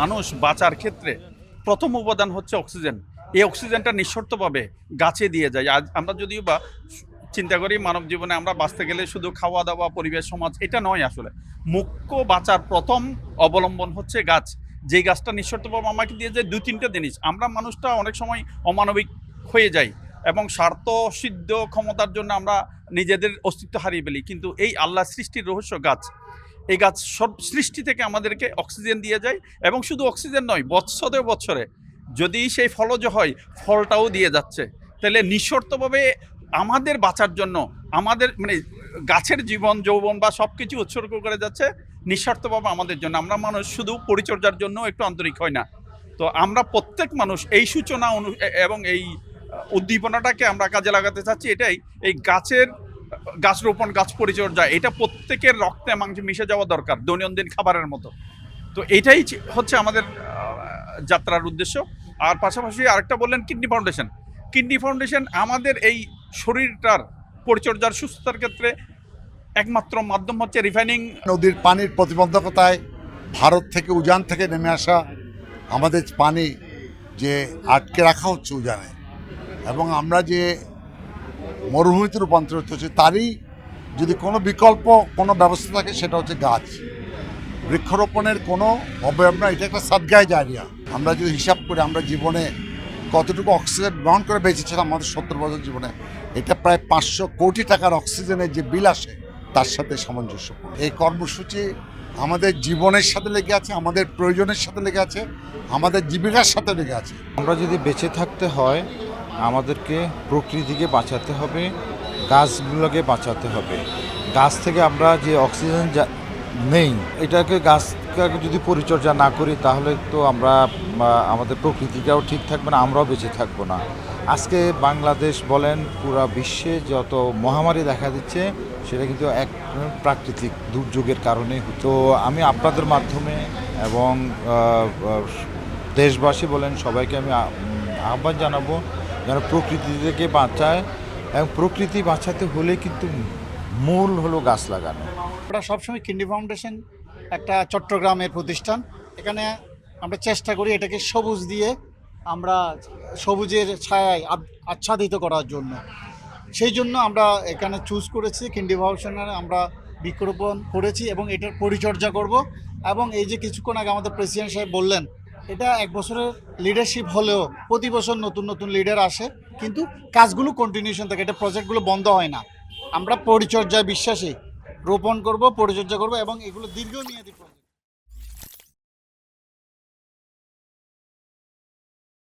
মানুষ বাঁচার ক্ষেত্রে প্রথম উপাদান হচ্ছে অক্সিজেন। এই অক্সিজেনটা নিঃশর্তভাবে গাছে দিয়ে যায়। আজ আমরা যদিও বা চিন্তা করি মানব জীবনে আমরা বাঁচতে গেলে শুধু খাওয়া দাওয়া, পরিবেশ, সমাজ, এটা নয় আসলে। মুখ্য বাঁচার প্রথম অবলম্বন হচ্ছে গাছ। যে গাছটা নিঃশর্তভাবে আমাকে দিয়ে যায় দুই তিনটা জিনিস। আমরা মানুষটা অনেক সময় অমানবিক হয়ে যাই। এবং স্বার্থ সিদ্ধ ক্ষমতার জন্য আমরা নিজেদের অস্তিত্ব হারিয়ে ফেলি। কিন্তু এই আল্লাহ সৃষ্টির রহস্য গাছ, এই গাছ সব সৃষ্টি থেকে আমাদেরকে অক্সিজেন দিয়ে যায় এবং শুধু অক্সিজেন নয়, বৎসরে বছরে যদি সেই ফলজ হয়, ফলটাও দিয়ে যাচ্ছে। তাহলে নিঃশর্তভাবে আমাদের বাঁচার জন্য, আমাদের মানে গাছের জীবন, যৌবন বা সব কিছু উৎসর্গ করে যাচ্ছে নিঃস্বার্থভাবে আমাদের জন্য। আমরা মানুষ শুধু পরিচর্যার জন্য একটু আন্তরিক হয় না। তো আমরা প্রত্যেক মানুষ এই সূচনা এবং এই উদ্দীপনাটাকে আমরা কাজে লাগাতে চাচ্ছি, এটাই। এই গাছের, গাছ রোপণ, গাছ পরিচর্যা, এটা প্রত্যেকের রক্তে মাংসে মিশে যাওয়া দরকার, দৈনন্দিন খাবারের মতো। তো এটাই হচ্ছে আমাদের যাত্রার উদ্দেশ্য। আর পাশাপাশি আরেকটা বললেন কিডনি ফাউন্ডেশন। কিডনি ফাউন্ডেশন আমাদের এই শরীরটার পরিচর্যার সুস্থতার ক্ষেত্রে একমাত্র মাধ্যম হচ্ছে রিফাইনিং। নদীর পানির প্রতিবন্ধকতায় ভারত থেকে উজান থেকে নেমে আসা, আমাদের পানি যে আটকে রাখা হচ্ছে উজানে এবং আমরা যে মরুভূমিতে রূপান্তরিত হচ্ছে, তারই যদি কোনো বিকল্প, কোনো ব্যবস্থা থাকে, সেটা হচ্ছে গাছ। বৃক্ষরোপণের কোনো অবয়ব না এটা একটা সাদগায় জারিয়া আমরা যদি হিসাব করি, আমরা জীবনে কতটুকু অক্সিজেন গ্রহণ করে বেঁচেছিলাম আমাদের সত্তর বছর জীবনে, এটা প্রায় পাঁচশো কোটি টাকার অক্সিজেনের যে বিল আসে, তার সাথে সামঞ্জস্যপূর্ণ। এই কর্মসূচি আমাদের জীবনের সাথে লেগে আছে, আমাদের প্রয়োজনের সাথে লেগে আছে, আমাদের জীবিকার সাথে লেগে আছে। আমরা যদি বেঁচে থাকতে হয় আমাদেরকে প্রকৃতিকে বাঁচাতে হবে, গাছগুলোকে বাঁচাতে হবে। গাছ থেকে আমরা যে অক্সিজেন নেই, এটাকে গাছটাকে যদি পরিচর্যা না করি, তাহলে তো আমরা আমাদের প্রকৃতিটাও ঠিক থাকবে না, আমরাও বেঁচে থাকব না। আজকে বাংলাদেশ বলেন, পুরা বিশ্বে যত মহামারী দেখা দিচ্ছে, সেটা কিন্তু এক প্রাকৃতিক দুর্যোগের কারণে তো আমি আপনাদের মাধ্যমে এবং দেশবাসী বলেন, সবাইকে আমি আহ্বান জানাব যেন প্রকৃতি থেকে বাঁচায় এবং প্রকৃতি বাঁচাতে হলে কিন্তু মূল হলো গাছ লাগানো। আমরা সবসময় কিন্ডি ফাউন্ডেশন একটা চট্টগ্রামের প্রতিষ্ঠান। এখানে আমরা চেষ্টা করি এটাকে সবুজ দিয়ে আমরা সবুজের ছায়ায় আচ্ছাদিত করার জন্য। সেই জন্য আমরা এখানে চুজ করেছি, কিন্ডি ফাউন্ডেশনের আমরা বৃক্ষরোপণ করেছি এবং এটার পরিচর্যা করব। এবং এই যে কিছুক্ষণ আগে আমাদের প্রেসিডেন্ট সাহেব বললেন এটা এক বছরের লিডারশিপ হলেও প্রতি বছর নতুন নতুন লিডার আসে, কিন্তু কাজগুলো কন্টিনিউশন থাকে, এটা প্রজেক্টগুলো বন্ধ হয় না। আমরা পরিচর্যায় বিশ্বাসী, রোপণ করব, পরিচর্যা করব এবং এগুলো দীর্ঘমেয়াদী প্রজেক্ট